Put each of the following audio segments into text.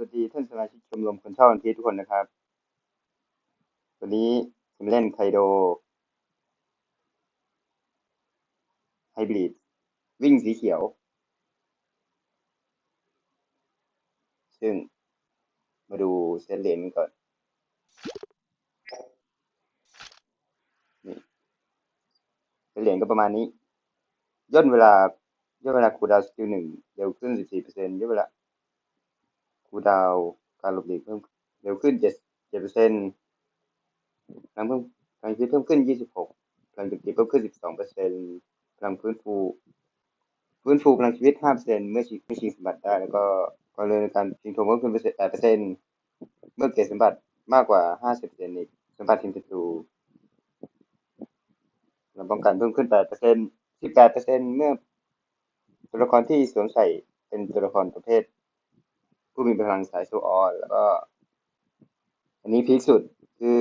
วัสดีท่านสมาชิกชมรมคนชอบวันพีทุกคนนะครับ วันนี้ผมเล่นไคโดไฮบริดวิ่งสีเขียว ซึ่งมาดูเซตเลนก่อน นี่เซตเลนก็ประมาณนี้ ย่นเวลาย่นเวลาคูดาวสกิลหนึ่งเร็วขึ้น 14%ย่นเวลา คูดาวการหลบหลีกเพิ่มเร็วขึ้นเจ็ดเจ็ดเปอร์เซ็นต์พลังเพิ่มพลังชีวิตเพิ่มขึ้นยี่สิ26พลังจุดเก็เพิ่มขึ้นองเปอร์เซ็นต์พลังฟื้นฟูฟื้นฟูพลังชีวิตห้าเปอร์เซ็นต์เมื่อชิงเม่ชิงสมบัติได้ แล้วก็ก็เลยการชิงทงเพิ่มขึ้นต์แปดเปอร์เซ็นต์เมื่อเก็บสมบัติมากกว่าห้าสิบเปอร์เซ็นต์อีกสมบัติทีมศัตรูลังป้องกันเพิ่มขึ้นแปดเปอร์เซ็นต์18เปอร์เซ็นต์เมื่อตัวละครที่สวมใส่เป็นตัวละครประเภท ผู้มีพลังสายโซออนแล้วก็ อันนี้พีคสุดคือ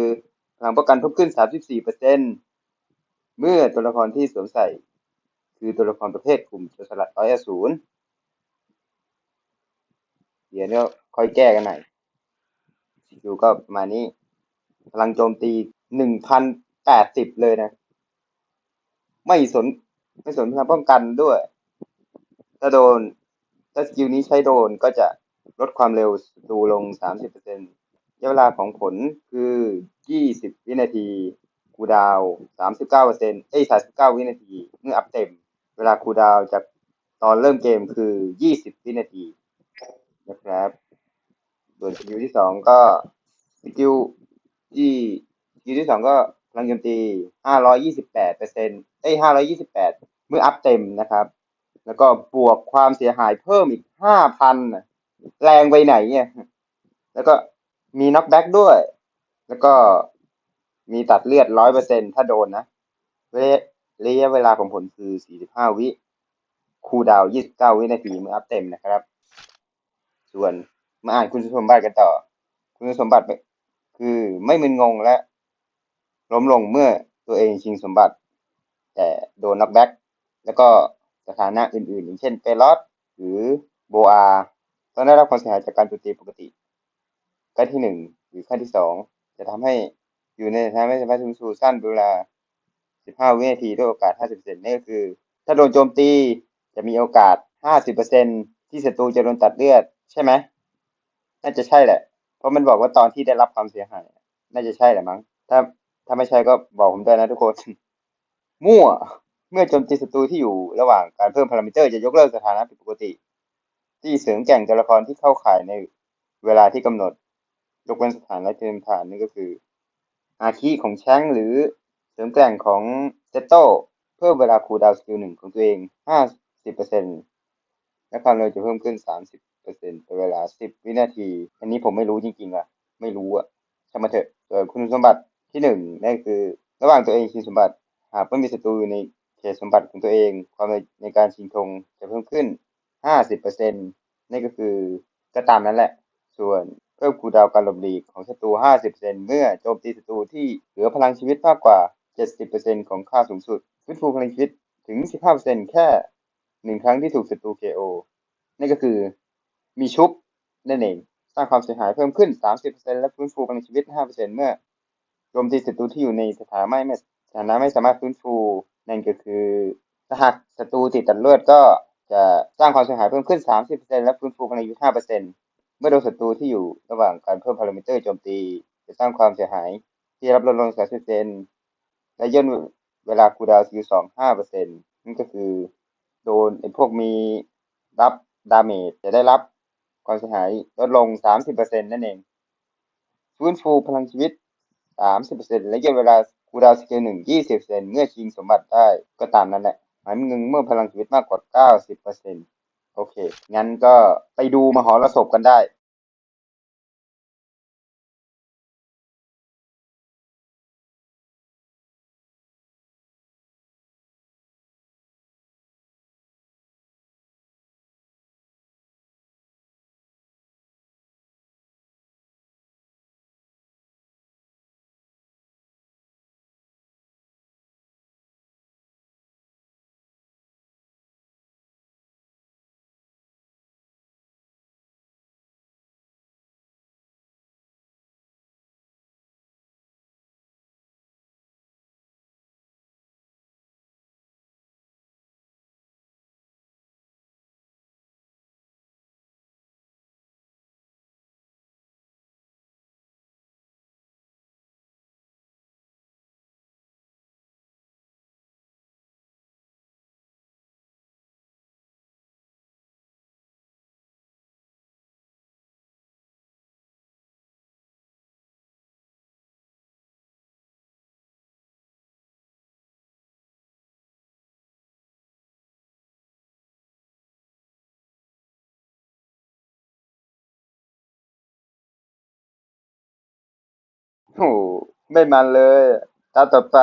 พลังป้องกันเพิ่มขึ้น 34%เซ็นเมื่อตัวละครที่สวมใส่ คือตัวละครประเภทกลุ่มโจรสลัดร้อยอสูรเดี๋ยวเนี่ยค่อยแก้กันหน่อยสกิลก็ประมาณนี้ พลังโจมตี1,080เลยนะ ไม่สนไม่สนพลังป้องกันด้วย ถ้าโดนถ้าสกิลนี้ใช้โดนก็จะ ลดความเร็วสตูลง 30%ระยะเวลาของผลคือ 20 วินาที คูดาวน์39%เอ้ย39 วินาที เมื่ออัพเต็ม เวลาคูดาวจากตอนเริ่มเกมคือ 20 วินาที นะครับส่วนสกิลที่สองก็สกิลที่สกิลที่สองก็พลังโจมตี 528เปอร์เซ็นต์เอ้ย528 เมื่ออัพเต็มนะครับ แล้วก็บวกความเสียหายเพิ่มอีก 5,000 แรงไปไหนเนี่ย แล้วก็มีน็อกแบ็กด้วย แล้วก็มีตัดเลือด100%ถ้าโดนนะระยะเวลาของผลคือ45วิคูดาวน์29วินาทีเมื่ออัพเต็มนะครับ ส่วนมาอ่านคุณสมบัติกันต่อ คุณสมบัติคือไม่มึนงงและ ล้มลงเมื่อตัวเองชิงสมบัติ แต่โดนน็อกแบ็กแล้วก็สถานะอื่นๆอย่างเช่นเปรอสหรือโบอา ต้องได้รับความเสียหายจากการโจมตีปกติขั้นที่หนึ่งหรือขั้นที่สองจะทำให้อยู่ในสถานะไม่สามารถฟื้นฟูสั้นเวลา 15 วินาทีด้วยโอกาส 50%นี่ก็คือ ถ้าโดนโจมตีจะมีโอกาส 50%ที่ศัตรูจะโดนตัดเลือดใช่ไหมน่าจะใช่แหละ เพราะมันบอกว่าตอนที่ได้รับความเสียหาย น่าจะใช่แหละมั้ง ถ้าถ้าไม่ใช่ก็บอกผมด้วยนะทุกคน มั่ว เมื่อโจมตีศัตรูที่อยู่ระหว่างการเพิ่มพารามิเตอร์จะยกเลิกสถานะผิดปกติ ที่เสริมแก่งตัวละครที่เข้าข่ายในเวลาที่กำหนด ยกเว้นสถานและเทีมฐานนี่ก็คือ อาคีของแชงหรือเสริมแก่งของเซตโตเพิ่มเวลาคูลดาวสกิลหนึ่งของตัวเอง 50%และความเร็วจะเพิ่มขึ้น 30%เป็นเวลา 10 วินาที อันนี้ผมไม่รู้จริงๆอะ ไม่รู้อะช่างมาเถอะส่วนคุณสมบัติที่หนึ่งนั่นคือ ระหว่างตัวเองชิงสมบัติ หากไม่มีศัตรูในเขตสมบัติของตัวเอง ความในการชิงธงจะเพิ่มขึ้น 50%นั่นก็คือก็ตามนั้นแหละ ส่วนเพิ่มคูดาวการหลบหลีกของศัตรู50%เมื่อโจมตีศัตรูที่เหลือพลังชีวิตมากกว่า70%ของค่าสูงสุดฟื้นฟูพลังชีวิตถึง15%แค่หนึ่งครั้งที่ถูกศัตรู KO นั่นก็คือมีชุบนั่นเองสร้างความเสียหายเพิ่มขึ้น 30%และฟื้นฟูพลังชีวิต 5%เมื่อโจมตีศัตรูที่อยู่ในสถานะไม่สถานะไม่สามารถฟื้นฟู นั่นก็คือถ้าหากศัตรูติดตัดเลือดก็ จะสร้างความเสียหายเพิ่มขึ้น 30%และฟื้นฟูพลังชีวิต5%เมื่อโดนศัตรูที่อยู่ระหว่างการเพิ่มพารามิเตอร์โจมตี จะสร้างความเสียหายที่รับลดลง 30%และย่นเวลาคูดาวน์สกิล2 5%นั่นก็คือโดนไอ้พวกมีรับดาเมจจะได้รับความเสียหายลดลง 30%นั่นเอง ฟื้นฟูพลังชีวิต 30%และย่นเวลาคูดาวสกิลหนึ่ง20%เมื่อชิงสมบัติได้ก็ตามนั้นแหละ หมายมึงเมื่อพลังชีวิตมากกว่า 90%โอเค งั้นก็ไปดูมหรสพกันได้ โอ้ไม่มันเลยตาต่อไป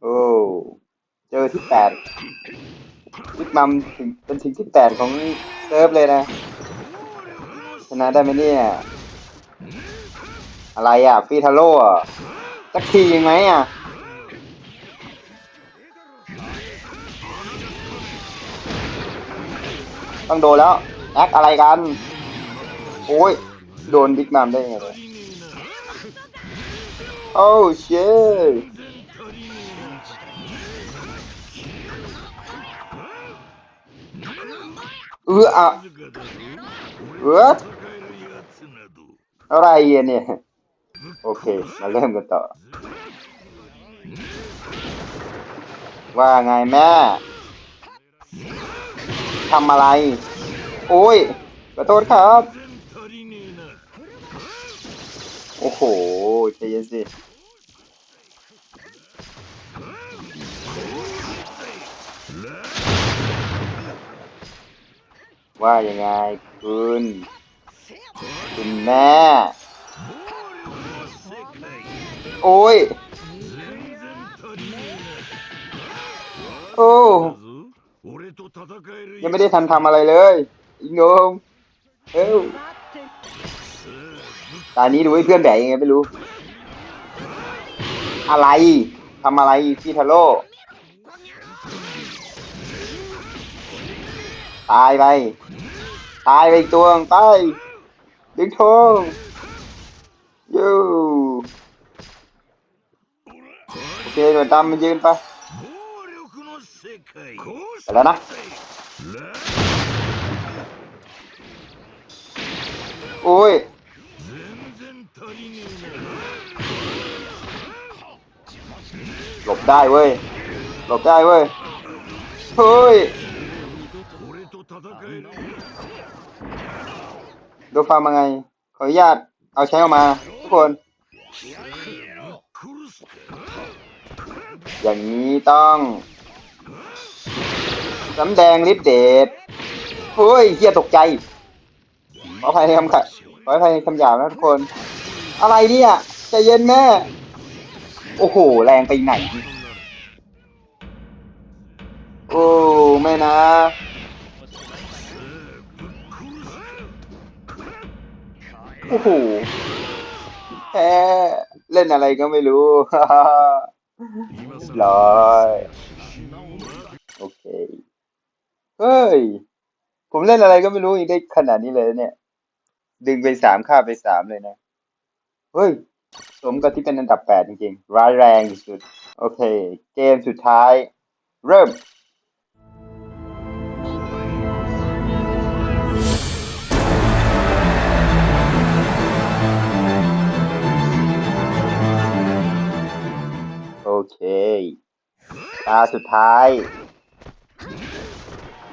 โอ้เจอที่แปดบิ๊กมัมถึงเป็นถึงที่แปดของเซิร์ฟเลยนะ ชนะได้ไหมเนี่ย อะไรอะฟีทาโร่ สักทียังไหมอะต้องโดนแล้วแอคอะไรกัน โอ้ย โดนบิ๊กมัมได้ไงเนี่ยโอ้เชเอออะเอออะไรเนี่ย โอเค มาเริ่มกันต่อ ว่าไงแม่ทำอะไร โอ้ยขอโทษครับ โอ้โหใจเย็นสิ ว่ายังไงคุณ คุณแม่ โอ้ย โอ้ยังไม่ได้ทันทำอะไรเลยอีโงเอ้าตอนนี้ดูให้เพื่อนแบกยังไงไม่รู้ อะไรทำอะไรพี่ทาโร่ตายไป ตายไปอีกตัวงไปดึงทงยูโอ เคหน่วยดำมันยืนไปไปแล้วนะ โอ้ยหลบได้เว้ย หลบได้เว้ย เฮ้ยดูฟาร์มมาไง ขออนุญาตเอาใช้ออกมา ทุกคน อย่างนี้ต้องสำแดงลิปเดตเฮ้ยเฮียตกใจ ขออภัยในคำขัดขออภัยในคำหยาบนะทุกคน อะไรเนี่ยใจเย็นแม่ โอ้โห แรงไปไหน โอ้แม่นะโอ้โหแพ้เล่นอะไรก็ไม่รู้ ร้อยโอเค เฮ้ย ผมเล่นอะไรก็ไม่รู้อีกได้ขนาดนี้เลยเนี่ย ดึงไปสามค่าไปสามเลยนะ เฮ้ย สมกับที่เป็นอันดับแปดจริงๆ ร้ายแรงสุด โอเค เกมสุดท้าย เริ่ม เค ตาสุดท้าย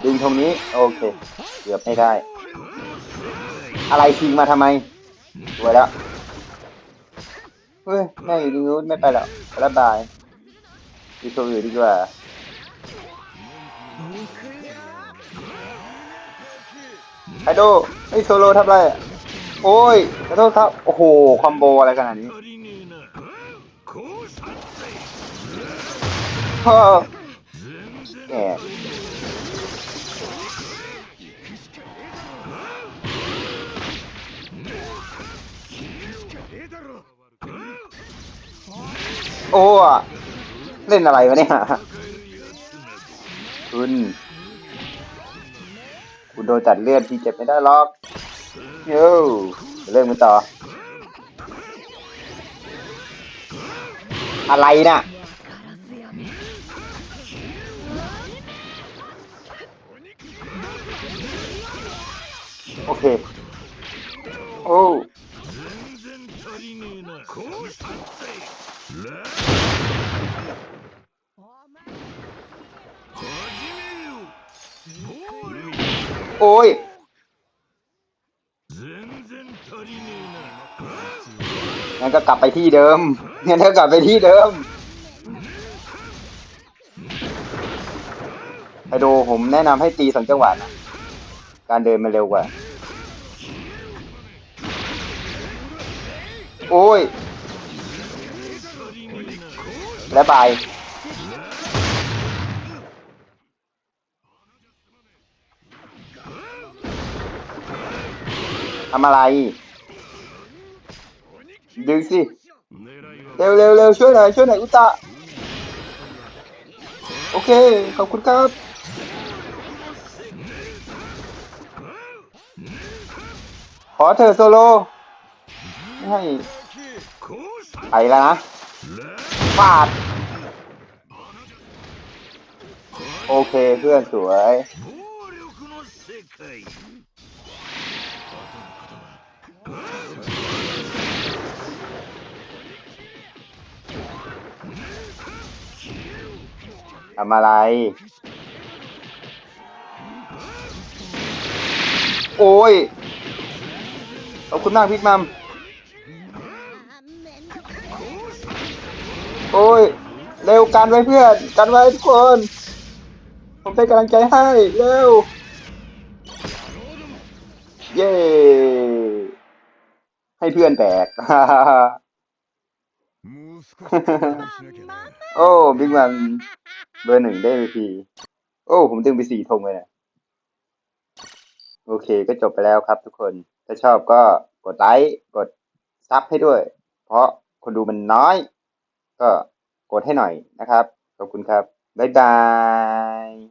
ดึงตรงนี้ โอเค เกือบไม่ได้ อะไรทิ้งมาทำไมสวยแล้ว เฮ้ย แม่อยู่ตรงนู้นไม่ไปแล้วไปแล้วบายดูโชว์อยู่ดีกว่าไฮโดไอโซโลทำไรอะโอ้ยขอโทษครับ โอ้โห คอมโบอะไรขนาดนี้ พ่อแหมโอ้เล่นอะไรวะเนี่ยคุณ คุณโดนตัดเลือดที่เจ็บไม่ได้หรอกโย่เริ่องมันต่อ อะไรน่ะ โอ้ยงั้นก็กลับไปที่เดิมงั้นก็กลับไปที่เดิมไฮโดผมแนะนำให้ตีสองจังหวะนะการเดินมันเร็วกว่า โอ้ยและบาย ทำอะไร ดึงสิ เร็วเร็วเร็วช่วยหน่อยช่วยหน่อยอุตะโอเค ขอบคุณครับ ขอเธอะโซโลไม่ให้ไปแล้วนะฟาด โอเคเพื่อนสวย ทำอะไร โอ้ยขอบคุณมากพี่มัม โอ้ย เร็วกันไว้เพื่อน กันไว้ทุกคน ผมเป็นกำลังใจให้ เร็ว เย้ ให้เพื่อนแตก โอ้ บิ๊กมันเบอร์หนึ่งได้พีโอ้ ผมดึงไปสี่ธงเลยนะโอเคก็จบไปแล้วครับทุกคน ถ้าชอบก็กดไลค์กดซับให้ด้วย เพราะคนดูมันน้อย ก็กดให้หน่อยนะครับ ขอบคุณครับ บ๊ายบาย